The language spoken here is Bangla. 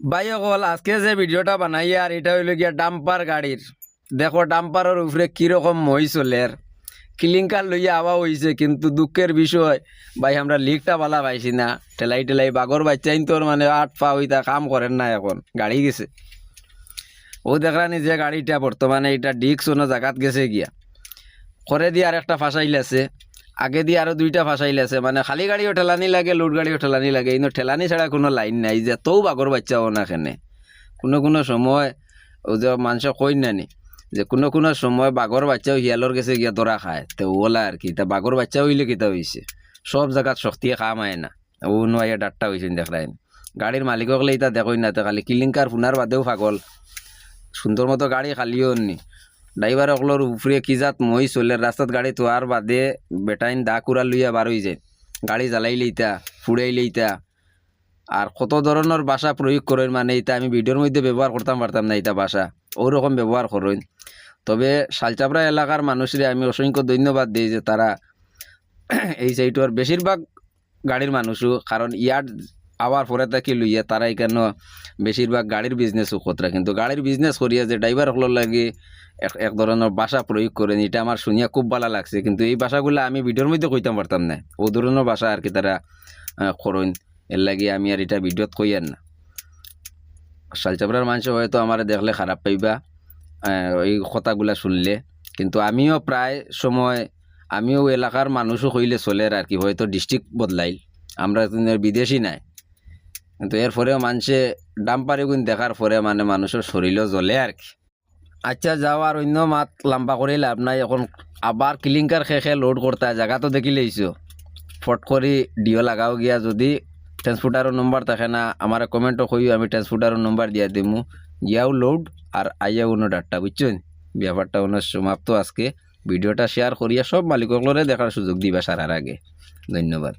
ভাই অকল আজকে যে ভিডিওটা বানাই আর এটা হইল গিয়া ডাম্পার গাড়ির। দেখো ডাম্পারের উপরে কীরকম মই চলের কিলিংকার লইয়া আওয়া হইছে, কিন্তু দুঃখের বিষয়, ভাই আমরা লিকটা বালা পাইছি না। ঠেলাই ঠেলাই বাগর বাচ্চাইন তোর মানে আট পা হইতা কাম করেন না এখন, গাড়ি গেছে। ও দেখলানি যে গাড়িটা বর্তমানে এটা ডিক্স অন্য জায়গাত গেছে গিয়া। করে দিয়ে আর একটা ফাঁসাইল আছে। আগে দিয়ে আরও দুইটা ফাঁসাইল আছে। মানে খালি গাড়িও ঠেলানি লাগে, লোড গাড়িও ঠেলানি লাগে। কিন্তু ঠেলানি ছাড়া কোনো লাইন নাই যে তৌ বাগর বাচ্চাও না খেনে কোনো কোনো সময় ও যে মানুষ কই নানি যে কোনো কোনো সময় বাঘর বাচ্চাও হিয়ালোর গেছে গিয়া ধরা খায়। তো ওলা আর কি, তা বাঘর বাচ্চা হইলে কিতা হইছে সব জায়গাত শক্তিয়ে কাম আয় না। ও নয় ডাট্টা হয়েছে দেখলাইন গাড়ির মালিকক ইতা দেখই না তো খালি কিলিংকার ফোনার বাদেও পাগল। সুন্দর মতো গাড়ি খালিও নি। ড্রাইভার অকলোর উপরে কি জাত মই চলে রাস্তাত গাড়ি তোয়ার বাদে বেটাইন দা কুড়া লইয়া বার হয়ে যায়। গাড়ি জ্বালাই লইতা ফুড়াই লইতা আর কত ধরনের বাসা প্রয়োগ করেন মানে এটা আমি ভিডিওর মধ্যে ব্যবহার করতাম পারতাম না এটা ভাষা ওরকম ব্যবহার করেন তবে শালচাপড়া এলাকার মানুষরে আমি অসংখ্য ধন্যবাদ দিই যে তারা এই সাইটর বেশিরভাগ গাড়ির মানুষও কারণ ইয়ার আবার পরে থাকি লইয়া তারা এখানে বেশিরভাগ গাড়ির বিজনেসও কতরা কিন্তু গাড়ির বিজনেস করিয়া যে ড্রাইভার হলোর লাগে এক ধরনের ভাষা প্রয়োগ করেন, এটা আমার শুনিয়া খুব ভালো লাগছে। কিন্তু এই ভাষাগুলো আমি ভিডিওর মধ্যে কইতাম পারতাম না। ও ধরনের ভাষা আর কি তারা করেন। এর লাগে আমি আর এটা ভিডিওত কই আর না। শালচাপড়ার মানুষ হয়তো আমার দেখলে খারাপ পাইবা এই কথাগুলা শুনলে। কিন্তু আমিও প্রায় সময়, আমিও এলাকার মানুষও হইলে চলে আর কি, হয়তো ডিস্ট্রিক্ট বদলাইল আমরা বিদেশি নাই। কিন্তু এর পরেও মানুষে ডাম্পারে গুণ দেখার পরে মানে মানুষের শরীরও জ্বলে আর কি। আচ্ছা যাও আর অন্য মাত লম্বা করে লাভ নাই। এখন আবার কিলিংকার শেষে লোড করতে জায়গা তো দেখি লইছো ফট করে ডিও লাগাও গিয়া। যদি ট্রান্সপোর্টারের নম্বর থাকে না আমার কমেন্টও কইও আমি ট্রান্সপোর্টারের নম্বর দিয়া দিমু। গিয়াও লোড আর আইয়াও অন্য ডাট্টা বুঝছেন ব্যাপারটা অন্য সমাপ্ত। আজকে ভিডিওটা শেয়ার করিয়া সব মালিকগুলোরে দেখার সুযোগ দিবা সারার আগে। ধন্যবাদ।